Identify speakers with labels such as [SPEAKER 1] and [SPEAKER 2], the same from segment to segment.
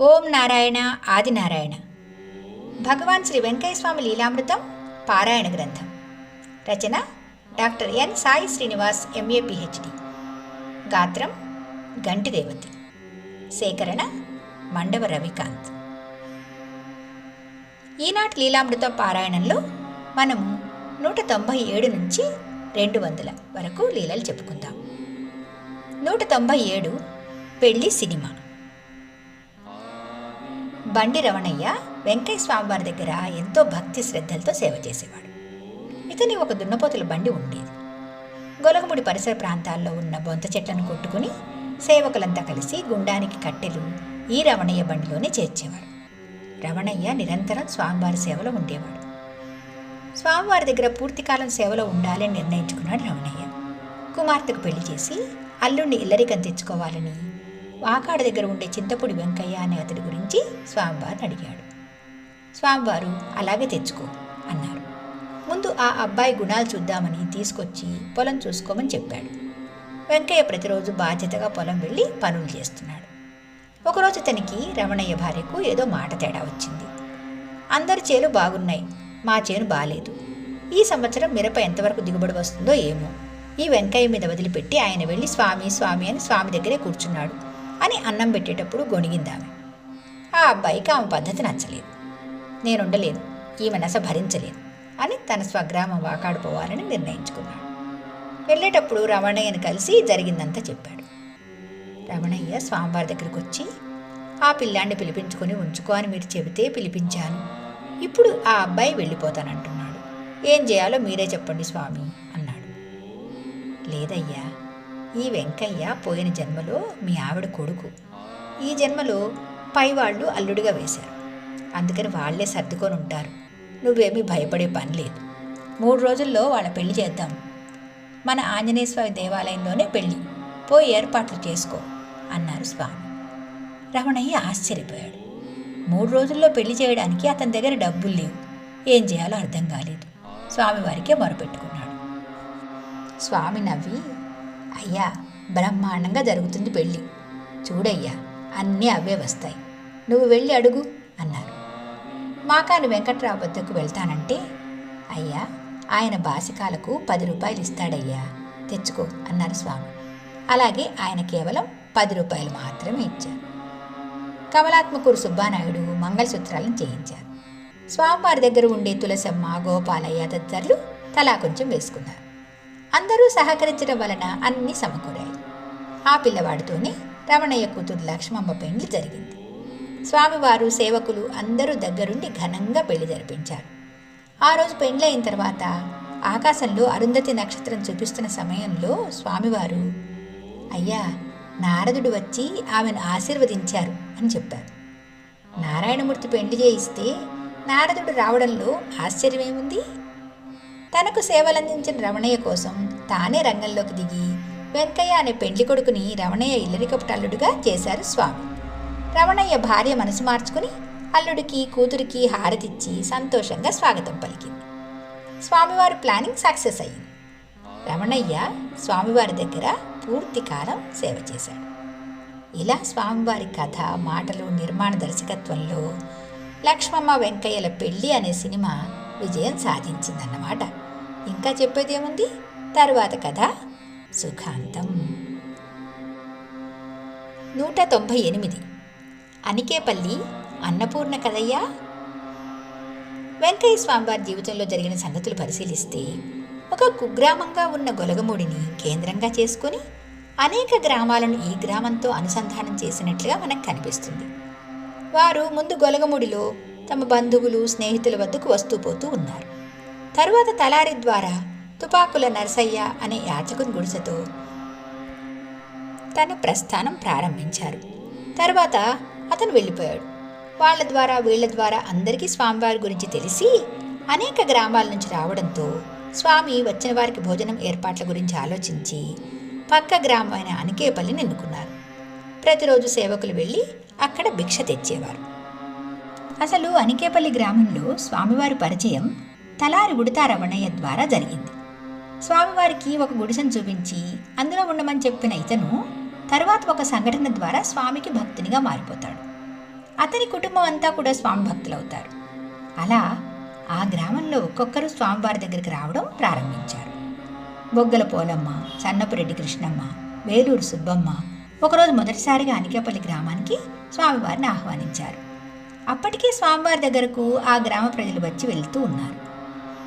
[SPEAKER 1] ఓం నారాయణ ఆదినారాయణ భగవాన్ శ్రీ వెంకయ్య స్వామి లీలామృతం పారాయణ గ్రంథం. రచన doctor N Sai Srinivas MA PhD. గాత్రం గంటి దేవతి సేకరణ మండవ రవికాంత్. ఈనాటి లీలామృతం పారాయణంలో మనము నూట తొంభై ఏడు నుంచి రెండు వందల వరకు లీలలు చెప్పుకుందాం. నూట తొంభై ఏడు పెళ్ళి సినిమా. బండి రమణయ్య వెంకయ్య స్వామివారి దగ్గర ఎంతో భక్తి శ్రద్ధలతో సేవ చేసేవాడు. ఇతని ఒక దున్నపోతుల బండి ఉండేది. గొలగముడి పరిసర ప్రాంతాల్లో ఉన్న బొంత చెట్లను కొట్టుకుని సేవకులంతా కలిసి గుండానికి కట్టెలు ఈ రమణయ్య బండిలోనే చేర్చేవాడు. రమణయ్య నిరంతరం స్వామివారి సేవలో ఉండేవాడు. స్వామివారి దగ్గర పూర్తికాలం సేవలో ఉండాలని నిర్ణయించుకున్నాడు రమణయ్య. కుమార్తెకు పెళ్ళి చేసి అల్లుణ్ణి ఇల్లరికం తెచ్చుకోవాలని వాకాడ దగ్గర ఉండే చింతపొడి వెంకయ్య అనే అతడి గురించి స్వామివారిని అడిగాడు. స్వామివారు అలాగే తెచ్చుకో అన్నారు. ముందు ఆ అబ్బాయి గుణాలు చూద్దామని తీసుకొచ్చి పొలం చూసుకోమని చెప్పాడు. వెంకయ్య ప్రతిరోజు బాధ్యతగా పొలం వెళ్ళి పనులు చేస్తున్నాడు. ఒకరోజు తనకి రమణయ్య భార్యకు ఏదో మాట తేడా వచ్చింది. అందరి చేలు బాగున్నాయి మా చేను బాలేదు. ఈ సంవత్సరం మిరప ఎంతవరకు దిగుబడి వస్తుందో ఏమో. ఈ వెంకయ్య మీద వదిలిపెట్టి ఆయన వెళ్ళి స్వామి స్వామి అని స్వామి దగ్గరే కూర్చున్నాడు. అని అన్నం పెట్టేటప్పుడు గొణిగిందామె ఆ అబ్బాయికి ఆమె పద్ధతి నచ్చలేదు. నేనుండలేను ఈమె నస భరించలేదు అని తన స్వగ్రామం వాకాడుకోవాలని నిర్ణయించుకున్నాడు. వెళ్ళేటప్పుడు రమణయ్యను కలిసి జరిగిందంతా చెప్పాడు. రమణయ్య స్వామివారి దగ్గరికి వచ్చి ఆ పిల్లాన్ని పిలిపించుకొని ఉంచుకో అని మీరు చెబితే పిలిపించాను. ఇప్పుడు ఆ అబ్బాయి వెళ్ళిపోతానంటున్నాడు. ఏం చేయాలో మీరే చెప్పండి స్వామి అన్నాడు. లేదయ్యా ఈ వెంకయ్య పోయిన జన్మలో మీ ఆవిడ కొడుకు. ఈ జన్మలో పై వాళ్ళు అల్లుడిగా వేశారు. అందుకని వాళ్ళే సర్దుకొని ఉంటారు. నువ్వేమీ భయపడే పని లేదు. మూడు రోజుల్లో వాళ్ళ పెళ్ళి చేద్దాం. మన ఆంజనేయ స్వామి దేవాలయంలోనే పెళ్ళి పోయి ఏర్పాట్లు చేసుకో అన్నారు స్వామి. రమణయ్య ఆశ్చర్యపోయాడు. మూడు రోజుల్లో పెళ్ళి చేయడానికి అతని దగ్గర డబ్బులు లేవు. ఏం చేయాలో అర్థం కాలేదు. స్వామివారికే మొరపెట్టుకున్నాడు. స్వామి నవ్వి అయ్యా బ్రహ్మాండంగా జరుగుతుంది పెళ్ళి. చూడయ్యా అన్నీ అవే వస్తాయి. నువ్వు వెళ్ళి అడుగు అన్నారు మాకాని వెంకట్రావు వద్దకు వెళ్తానంటే అయ్యా ఆయన బాసికాలకు పది రూపాయలు ఇస్తాడయ్యా తెచ్చుకో అన్నారు స్వామి. అలాగే ఆయన కేవలం పది రూపాయలు మాత్రమే ఇచ్చారు. కమలాత్మకూరు సుబ్బానాయుడు మంగళసూత్రాలను చేయించారు. స్వామివారి దగ్గర ఉండే తులసమ్మ గోపాలయ్య తదితరులు తలా కొంచెం వేసుకున్నారు. అందరూ సహకరించడం వలన అన్నీ సమకూరాయి. ఆ పిల్లవాడితోనే రమణయ్య కూతురు లక్ష్మమ్మ పెండ్లి జరిగింది. స్వామివారు సేవకులు అందరూ దగ్గరుండి ఘనంగా పెళ్ళి జరిపించారు. ఆ రోజు పెండ్లైన తర్వాత ఆకాశంలో అరుంధతి నక్షత్రం చూపిస్తున్న సమయంలో స్వామివారు అయ్యా నారదుడు వచ్చి ఆమెను ఆశీర్వదించారు అని చెప్పారు. నారాయణమూర్తి పెండ్లి చేయిస్తే నారదుడు రావడంలో ఆశ్చర్యమేముంది? తనకు సేవలందించిన రమణయ్య కోసం తానే రంగంలోకి దిగి వెంకయ్య అనే పెండ్లి కొడుకుని రమణయ్య ఇల్లరికపు అల్లుడుగా చేశారు స్వామి. రమణయ్య భార్య మనసు మార్చుకుని అల్లుడికి కూతురికి హారతిచ్చి సంతోషంగా స్వాగతం పలికింది. స్వామివారి ప్లానింగ్ సక్సెస్ అయ్యింది. రమణయ్య స్వామివారి దగ్గర పూర్తి కాలం సేవ చేశాడు. ఇలా స్వామివారి కథ మాటలు నిర్మాణ దర్శకత్వంలో లక్ష్మమ్మ వెంకయ్యల పెళ్ళి అనే సినిమా విజయం సాధించిందన్నమాట. ఇంకా చెప్పేదేముంది? తరువాత కథ. సుఖాంతం. నూట తొంభై ఎనిమిది. అనికేపల్లి అన్నపూర్ణ కదయ్యా వెంకయ్య స్వామివారి జీవితంలో జరిగిన సంగతులు పరిశీలిస్తే ఒక కుగ్రామంగా ఉన్న గొలగమూడిని కేంద్రంగా చేసుకొని అనేక గ్రామాలను ఈ గ్రామంతో అనుసంధానం చేసినట్లుగా మనకు కనిపిస్తుంది. వారు ముందు గొలగముడిలో తమ బంధువులు స్నేహితుల వద్దకు వస్తూ పోతూ ఉన్నారు. తరువాత తలారి ద్వారా తుపాకుల నరసయ్య అనే యాచకుని గుడిసెతో తన ప్రస్థానం ప్రారంభించారు. తర్వాత అతను వెళ్ళిపోయాడు. వాళ్ళ ద్వారా వీళ్ళ ద్వారా అందరికీ స్వామివారి గురించి తెలిసి అనేక గ్రామాల నుంచి రావడంతో స్వామి వచ్చిన వారికి భోజనం ఏర్పాట్ల గురించి ఆలోచించి పక్క గ్రామమైన అనికేపల్లిని ఎన్నుకున్నారు ప్రతిరోజు సేవకులు వెళ్ళి అక్కడ భిక్ష తెచ్చేవారు. అసలు అనికేపల్లి గ్రామంలో స్వామివారి పరిచయం తలారి ఉడతా రమణయ్య ద్వారా జరిగింది. స్వామివారికి ఒక గుడిసెను చూపించి అందులో ఉండమని చెప్పిన ఇతను తర్వాత ఒక సంఘటన ద్వారా స్వామికి భక్తునిగా మారిపోతాడు. అతని కుటుంబం అంతా కూడా స్వామి భక్తులవుతారు. అలా ఆ గ్రామంలో ఒక్కొక్కరు స్వామివారి దగ్గరికి రావడం ప్రారంభించారు. బొగ్గల పోలమ్మ సన్నపురెడ్డి కృష్ణమ్మ వేలూరు సుబ్బమ్మ ఒకరోజు మొదటిసారిగా అనికేపల్లి గ్రామానికి స్వామివారిని ఆహ్వానించారు. అప్పటికే స్వామివారి దగ్గరకు ఆ గ్రామ ప్రజలు వచ్చి వెళ్తూ ఉన్నారు.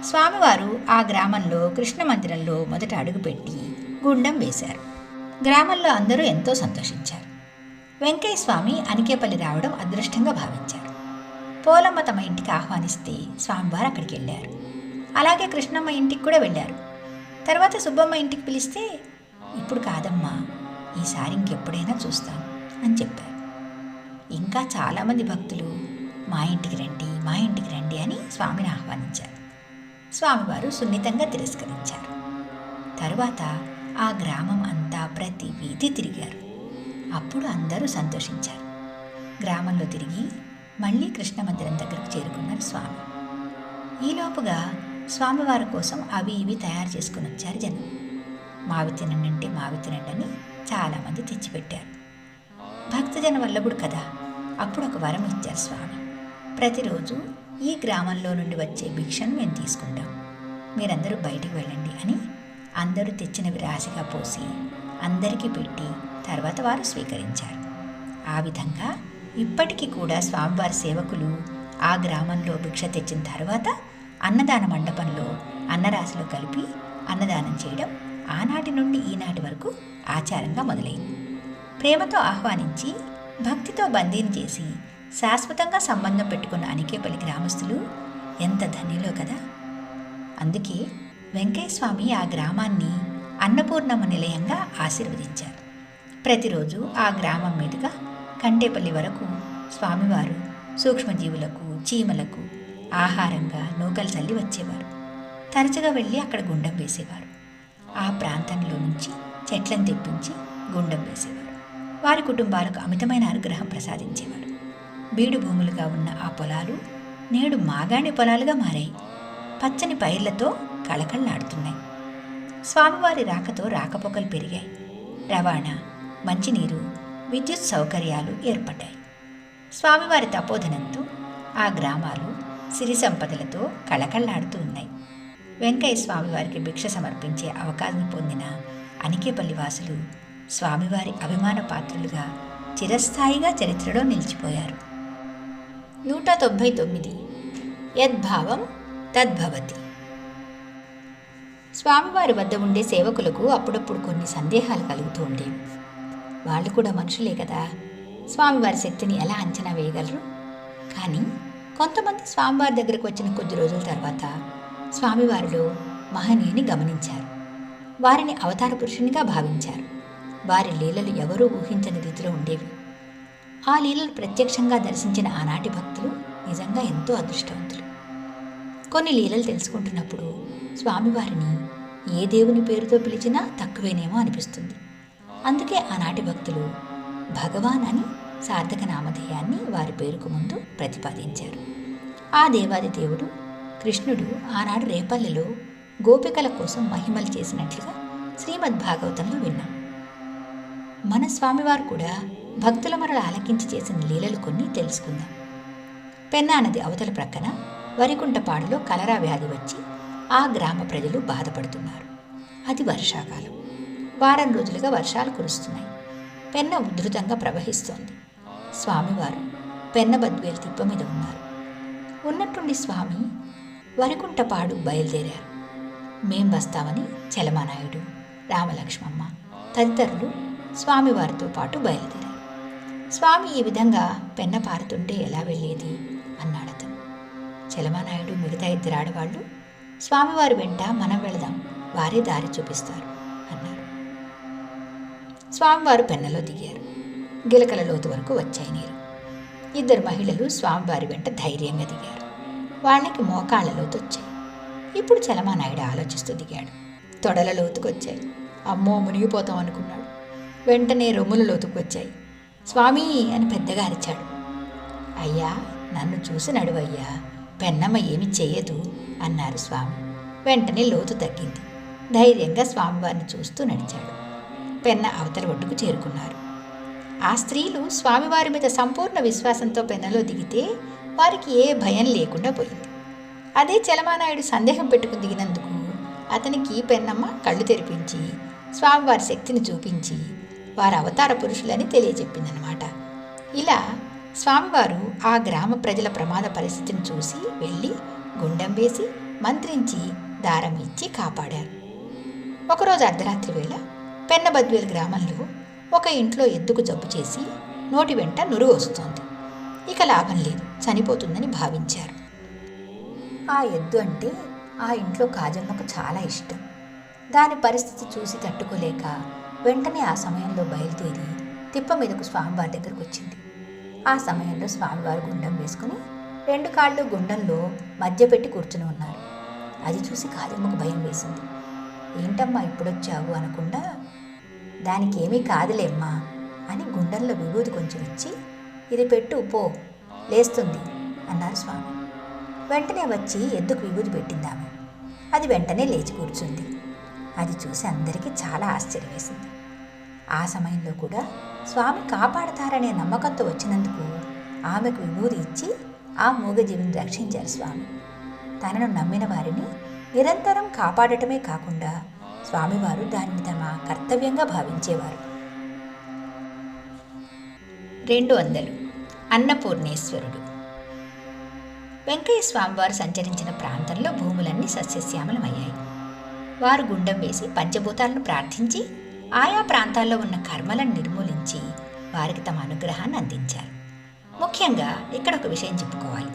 [SPEAKER 1] స్వామివారు ఆ గ్రామంలో కృష్ణ మందిరంలో మొదట అడుగుపెట్టి గుండం వేశారు. గ్రామంలో అందరూ ఎంతో సంతోషించారు. వెంకయ్య స్వామి అనికేపల్లి రావడం అదృష్టంగా భావించారు. పోలమ్మ తమ ఇంటికి ఆహ్వానిస్తే స్వామివారు అక్కడికి వెళ్ళారు. అలాగే కృష్ణమ్మ ఇంటికి కూడా వెళ్ళారు. తర్వాత సుబ్బమ్మ ఇంటికి పిలిస్తే ఇప్పుడు కాదమ్మా ఈసారి ఇంకెప్పుడైనా చూస్తాం అని చెప్పారు. ఇంకా చాలామంది భక్తులు మా ఇంటికి రండి మా ఇంటికి రండి అని స్వామిని ఆహ్వానించారు. స్వామివారు సున్నితంగా తిరస్కరించారు. తరువాత ఆ గ్రామం అంతా ప్రతి వీధి తిరిగారు. అప్పుడు అందరూ సంతోషించారు. గ్రామంలో తిరిగి మళ్ళీ కృష్ణ మందిరం దగ్గరకు చేరుకున్నారు స్వామి. ఈలోపుగా స్వామివారి కోసం అవి ఇవి తయారు చేసుకుని వచ్చారు జనం. మావి తినండి అంటే మావి తినండి అని చాలామంది తెచ్చిపెట్టారు. భక్తజన వల్లభుడు కదా అప్పుడు ఒక వరం ఇచ్చారు స్వామి. ప్రతిరోజు ఈ గ్రామంలో నుండి వచ్చే భిక్షను మేము తీసుకుంటాం. మీరందరూ బయటికి వెళ్ళండి అని అందరూ తెచ్చినవి రాశిగా పోసి అందరికీ పెట్టి తర్వాత వారు స్వీకరించారు. ఆ విధంగా ఇప్పటికీ కూడా స్వామివారి సేవకులు ఆ గ్రామంలో భిక్ష తెచ్చిన తర్వాత అన్నదాన మండపంలో అన్నరాశిలో కలిపి అన్నదానం చేయడం ఆనాటి నుండి ఈనాటి వరకు ఆచారంగా మొదలైంది. ప్రేమతో ఆహ్వానించి భక్తితో బందీని చేసి శాశ్వతంగా సంబంధం పెట్టుకున్న అనికేపల్లి గ్రామస్తులు ఎంత ధన్యులో కదా. అందుకే వెంకయ్యస్వామి ఆ గ్రామాన్ని అన్నపూర్ణమ్మ నిలయంగా ఆశీర్వదించారు. ప్రతిరోజు ఆ గ్రామం మీదుగా కంటేపల్లి వరకు స్వామివారు సూక్ష్మజీవులకు చీమలకు ఆహారంగా నూకలు చల్లి వచ్చేవారు. తరచుగా వెళ్ళి అక్కడ గుండం వేసేవారు. ఆ ప్రాంతంలో నుంచి చెట్లను తెప్పించి గుండం వేసేవారు. వారి కుటుంబాలకు అమితమైన అనుగ్రహం ప్రసాదించేవారు. బీడు భూములుగా ఉన్న ఆ పొలాలు నేడు మాగాణి పొలాలుగా మారాయి. పచ్చని పైర్లతో కళకళలాడుతున్నాయి. స్వామివారి రాకతో రాకపోకలు పెరిగాయి. రవాణా మంచినీరు విద్యుత్ సౌకర్యాలు ఏర్పడ్డాయి. స్వామివారి తపోధనంతో ఆ గ్రామాలు సిరి సంపదలతో కళకళలాడుతూ ఉన్నాయి. వెంకయ్య స్వామివారికి భిక్ష సమర్పించే అవకాశం పొందిన అనికేపల్లి వాసులు స్వామివారి అభిమాన పాత్రులుగా చిరస్థాయిగా చరిత్రలో నిలిచిపోయారు. నూట తొంభై తొమ్మిది. యద్భావం తద్భవతి. స్వామివారి వద్ద ఉండే సేవకులకు అప్పుడప్పుడు కొన్ని సందేహాలు కలుగుతూ ఉండేవి. వాళ్ళు కూడా మనుషులే కదా. స్వామివారి శక్తిని ఎలా అంచనా వేయగలరు? కానీ కొంతమంది స్వామివారి దగ్గరకు వచ్చిన కొద్ది రోజుల తర్వాత స్వామివారిలో మహనీయుని గమనించారు. వారిని అవతార పురుషునిగా భావించారు. వారి లీలలు ఎవరూ ఊహించని రీతిలో ఉండేవి. ఆ లీలలు ప్రత్యక్షంగా దర్శించిన ఆనాటి భక్తులు నిజంగా ఎంతో అదృష్టవంతులు. కొన్ని లీలలు తెలుసుకుంటున్నప్పుడు స్వామివారిని ఏ దేవుని పేరుతో పిలిచినా తక్కువేనేమో అనిపిస్తుంది. అందుకే ఆనాటి భక్తులు భగవాన్ అని సార్థక నామధేయాన్ని వారి పేరుకు ముందు ప్రతిపాదించారు. ఆ దేవాది దేవుడు కృష్ణుడు ఆనాడు రేపల్లెలో గోపికల కోసం మహిమలు చేసినట్లుగా శ్రీమద్ భాగవతంలో విన్నాం. మన స్వామివారు కూడా భక్తుల మరల ఆలకించి చేసిన లీలలు కొన్ని తెలుసుకుందాం. పెన్నా నది అవతల ప్రక్కన వరికుంటపాడులో కలరా వ్యాధి వచ్చి ఆ గ్రామ ప్రజలు బాధపడుతున్నారు. అది వర్షాకాలం. వారం రోజులుగా వర్షాలు కురుస్తున్నాయి. పెన్న ఉధృతంగా ప్రవహిస్తోంది. స్వామివారు పెన్న బద్వేలు తిప్ప మీద ఉన్నారు. ఉన్నట్టుండి స్వామి వరికుంటపాడు బయలుదేరారు. మేం వస్తామని చలమానాయుడు రామలక్ష్మమ్మ తదితరులు స్వామివారితో పాటు బయలుదేరారు. స్వామి ఈ విధంగా పెన్న పారుతుంటే ఎలా వెళ్ళేది? అన్నాడు అతను చలమానాయుడు మిగతా ఇద్దరు ఆడవాళ్ళు స్వామివారి వెంట మనం వెళదాం వారే దారి చూపిస్తారు అన్నారు. స్వామివారు పెన్నలో దిగారు. గిలకల లోతు వరకు వచ్చాయి నీరు. ఇద్దరు మహిళలు స్వామివారి వెంట ధైర్యంగా దిగారు. వాళ్ళకి మోకాళ్ళ లోతు వచ్చాయి. ఇప్పుడు చలమానాయుడు ఆలోచిస్తూ దిగాడు. తొడల లోతుకొచ్చాయి. అమ్మో మునిగిపోతాం అనుకున్నాడు. వెంటనే రొమ్ముల లోతుకొచ్చాయి. స్వామి అని పెద్దగా అరిచాడు. అయ్యా నన్ను చూసి నడువయ్యా పెన్నమ్మ ఏమి చేయదు అన్నారు స్వామి. వెంటనే లోతు తగ్గింది. ధైర్యంగా స్వామివారిని చూస్తూ నడిచాడు. పెన్న అవతల ఒడ్డుకు చేరుకున్నారు. ఆ స్త్రీలు స్వామివారి మీద సంపూర్ణ విశ్వాసంతో పెన్నలో దిగితే వారికి ఏ భయం లేకుండా పోయింది. అదే చలమానాయుడు సందేహం పెట్టుకుని దిగినందుకు అతనికి పెన్నమ్మ కళ్ళు తెరిపించి స్వామివారి శక్తిని చూపించి వారు అవతార పురుషులని తెలియజెప్పిందనమాట ఇలా స్వామివారు ఆ గ్రామ ప్రజల ప్రమాద పరిస్థితిని చూసి వెళ్ళి గుండం వేసి మంత్రించి దారం ఇచ్చి కాపాడారు. ఒకరోజు అర్ధరాత్రి వేళ పెన్నబద్వేలు గ్రామంలో ఒక ఇంట్లో ఎద్దుకు జబ్బు చేసి నోటి వెంట నురుగు వస్తోంది. ఇక లాభం లేదు చనిపోతుందని భావించారు. ఆ ఎద్దు అంటే ఆ ఇంట్లో కాజమ్మకు చాలా ఇష్టం. దాని పరిస్థితి చూసి తట్టుకోలేక వెంటనే ఆ సమయంలో బయలుదేరి తిప్ప మీదకు స్వామివారి దగ్గరకు వచ్చింది. ఆ సమయంలో స్వామివారు గుండం వేసుకుని రెండు కాళ్ళు గుండంలో మధ్య పెట్టి కూర్చుని ఉన్నారు. అది చూసి కాజమ్మకు భయం వేసింది. ఏంటమ్మా ఇప్పుడొచ్చావు అనకుండా దానికి ఏమీ కాదులేమ్మా అని గుండంలో విభూతి కొంచెం ఇచ్చి ఇది పెట్టు పో లేస్తుంది అన్నారు స్వామి. వెంటనే వచ్చి ఎద్దుకు విభూతి పెట్టిందామె అది వెంటనే లేచి కూర్చుంది. అది చూసి అందరికీ చాలా ఆశ్చర్యం వేసింది ఆ సమయంలో కూడా స్వామి కాపాడతారనే నమ్మకంతో వచ్చినందుకు ఆమెకు విభూతి ఇచ్చి ఆ మూగజీవిని రక్షించారు స్వామి. తనను నమ్మిన వారిని నిరంతరం కాపాడటమే కాకుండా స్వామివారు దానిని తమ కర్తవ్యంగా భావించేవారు. రెండు వందలు. అన్నపూర్ణేశ్వరుడు. వెంకయ్య స్వామివారు సంచరించిన ప్రాంతంలో భూములన్నీ సస్యశ్యామలమయ్యాయి. వారు గుండం వేసి పంచభూతాలను ప్రార్థించి ఆయా ప్రాంతాల్లో ఉన్న కర్మలను నిర్మూలించి వారికి తమ అనుగ్రహాన్ని అందించారు. ముఖ్యంగా ఇక్కడ ఒక విషయం చెప్పుకోవాలి.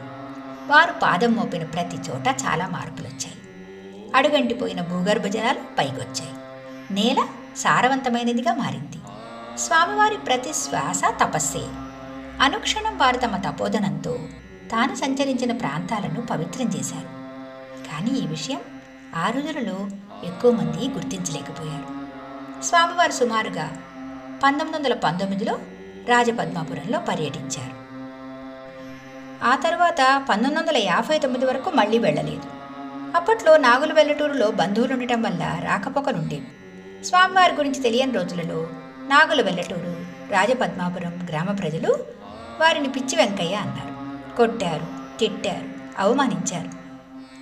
[SPEAKER 1] వారు పాదం మోపిన ప్రతి చోట చాలా మార్పులు వచ్చాయి అడుగంటిపోయిన భూగర్భ జలాలు పైకొచ్చాయి. నేల సారవంతమైనదిగా మారింది. స్వామివారి ప్రతి శ్వాస తపస్సే. అనుక్షణం వారు తమ తపోధనంతో తాను సంచరించిన ప్రాంతాలను పవిత్రం చేశారు. కానీ ఈ విషయం ఆ రోజులలో ఎక్కువ మంది గుర్తించలేకపోయారు. స్వామివారు సుమారుగా పంతొమ్మిది వందల పంతొమ్మిదిలో రాజపద్మాపురంలో పర్యటించారు. ఆ తర్వాత పంతొమ్మిది వందల యాభై తొమ్మిది వరకు మళ్ళీ వెళ్ళలేదు. అప్పట్లో నాగుల వెల్లటూరులో బంధువులు ఉండటం వల్ల రాకపోకలుండేవి స్వామివారి గురించి తెలియని రోజులలో నాగుల వెల్లటూరు రాజపద్మాపురం గ్రామ ప్రజలు వారిని పిచ్చి వెంకయ్య అన్నారు. కొట్టారు తిట్టారు అవమానించారు.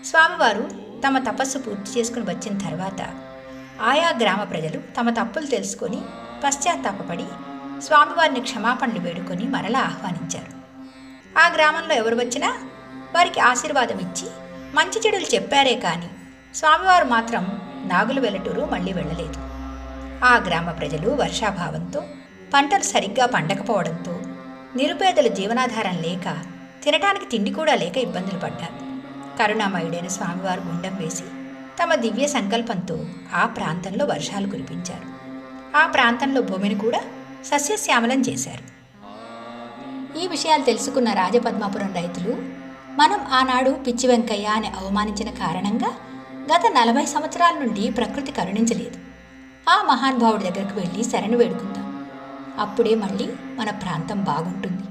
[SPEAKER 1] స్వామివారు తమ తపస్సు పూర్తి చేసుకుని వచ్చిన తర్వాత ఆయా గ్రామ ప్రజలు తమ తప్పులు తెలుసుకొని పశ్చాత్తాపడి స్వామివారిని క్షమాపణలు వేడుకొని మరలా ఆహ్వానించారు. ఆ గ్రామంలో ఎవరు వచ్చినా వారికి ఆశీర్వాదం ఇచ్చి మంచి చెడులు చెప్పారే కానీ స్వామివారు మాత్రం నాగులు వెల్లటూరు మళ్ళీ వెళ్ళలేదు. ఆ గ్రామ ప్రజలు వర్షాభావంతో పంటలు సరిగ్గా పండకపోవడంతో నిరుపేదల జీవనాధారం లేక తినటానికి తిండి కూడా లేక ఇబ్బందులు పడ్డారు. కరుణామయుడైన స్వామివారు గుండం వేసి తమ దివ్య సంకల్పంతో ఆ ప్రాంతంలో వర్షాలు కురిపించారు. ఆ ప్రాంతంలో భూమిని కూడా సస్యశ్యామలం చేశారు. ఈ విషయాలు తెలుసుకున్న రాజపద్మాపురం రైతులు మనం ఆనాడు పిచ్చి వెంకయ్య అని అవమానించిన కారణంగా గత నలభై సంవత్సరాల నుండి ప్రకృతి కరుణించలేదు. ఆ మహానుభావుడి దగ్గరకు వెళ్ళి శరణు వేడుకుందాం. అప్పుడే మళ్ళీ మన ప్రాంతం బాగుంటుంది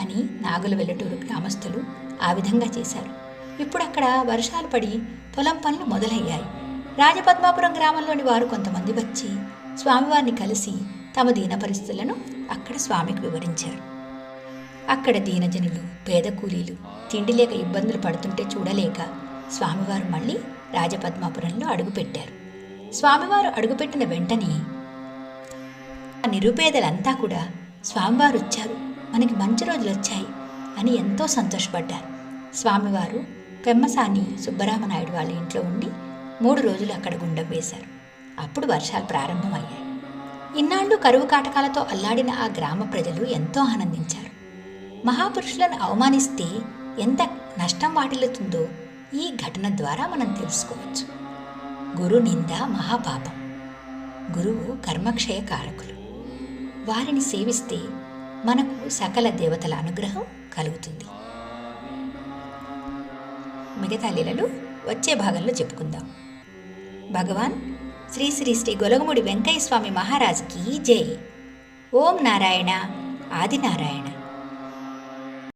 [SPEAKER 1] అని నాగుల వెల్లటూరు గ్రామస్తులు ఆ విధంగా చేశారు. ఇప్పుడు అక్కడ వర్షాలు పడి పొలం పనులు మొదలయ్యాయి. రాజపద్మాపురం గ్రామంలోని వారు కొంతమంది వచ్చి స్వామివారిని కలిసి తమ దీన పరిస్థితులను అక్కడ స్వామికి వివరించారు. అక్కడ దీనజనులు పేద కూలీలు తిండి లేక ఇబ్బందులు పడుతుంటే చూడలేక స్వామివారు మళ్ళీ రాజపద్మాపురంలో అడుగుపెట్టారు. స్వామివారు అడుగుపెట్టిన వెంటనే ఆ నిరుపేదలంతా కూడా స్వామివారు వచ్చారు మనకి మంచి రోజులు వచ్చాయి అని ఎంతో సంతోషపడ్డారు. స్వామివారు పెమ్మసాని సుబ్బరామనాయుడు వాళ్ళ ఇంట్లో ఉండి మూడు రోజులు అక్కడ గుండం వేశారు. అప్పుడు వర్షాలు ప్రారంభమయ్యాయి. ఇన్నాళ్ళు కరువు కాటకాలతో అల్లాడిన ఆ గ్రామ ప్రజలు ఎంతో ఆనందించారు. మహాపురుషులను అవమానిస్తే ఎంత నష్టం వాటిల్లుతుందో ఈ ఘటన ద్వారా మనం తెలుసుకోవచ్చు. గురు నింద మహాపాపం. గురువు కర్మక్షయ కారకులు. వారిని సేవిస్తే మనకు సకల దేవతల అనుగ్రహం కలుగుతుంది. మిగతా లీలలు వచ్చే భాగంలో చెప్పుకుందాం. భగవాన్ శ్రీ శ్రీ శ్రీ గొలగముడి వెంకయ్య స్వామి మహారాజ్కి జై. ఓం నారాయణ ఆదినారాయణ.